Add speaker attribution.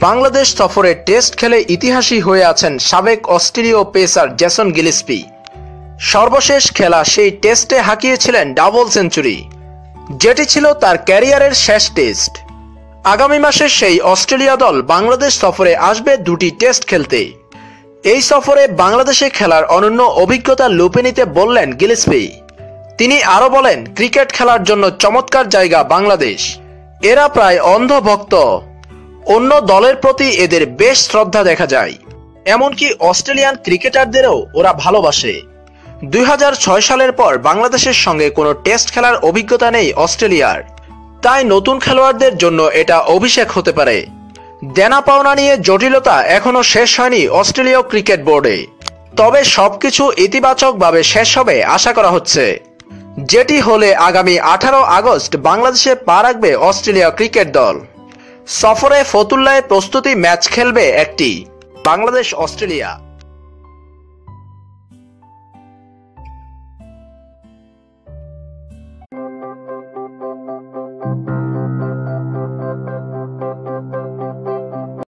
Speaker 1: বাংলাদেশ সফরে টেস্ট খেলে ইতিহাসী হয়ে আছেন সাবেক অস্ট্রেলীয় পেসার জেসন গিলিসপি। সর্বশেষ খেলা সেই টেস্টে হাঁকিয়েছিলেন ডাবল সেঞ্চুরি। যেটি ছিল তার ক্যারিয়ারের শেষ টেস্ট। আগামী মাসে সেই অস্ট্রেলিয়া দল বাংলাদেশ সফরে আসবে দুটি টেস্ট খেলতে। এই সফরে বাংলাদেশে খেলার অনন্য অভিজ্ঞতা লুপে নিতে বললেন গিলিসপি। তিনি আরও বলেন, ক্রিকেট খেলার জন্য চমৎকার জায়গা বাংলাদেশ। এরা প্রায় অন্ধ ভক্ত অন্য দলের প্রতি এদের বেশ শ্রদ্ধা দেখা যায়। এমনকি অস্ট্রেলিয়ান ক্রিকেটারদেরও ওরা ভালোবাসে। দুই হাজার ছয় সালের পর বাংলাদেশের সঙ্গে কোনো টেস্ট খেলার অভিজ্ঞতা নেই অস্ট্রেলিয়ার। তাই নতুন খেলোয়াড়দের জন্য এটা অভিষেক হতে পারে। দেনা পাওনা নিয়ে জটিলতা এখনও শেষ হয়নি অস্ট্রেলীয় ক্রিকেট বোর্ডে। তবে সবকিছু ইতিবাচকভাবে শেষ হবে আশা করা হচ্ছে। যেটি হলে আগামী আঠারো আগস্ট বাংলাদেশে পা রাখবে অস্ট্রেলিয়া ক্রিকেট দল। সফরে ফতুল্লায় প্রস্তুতি ম্যাচ খেলবে একটি। বাংলাদেশ অস্ট্রেলিয়া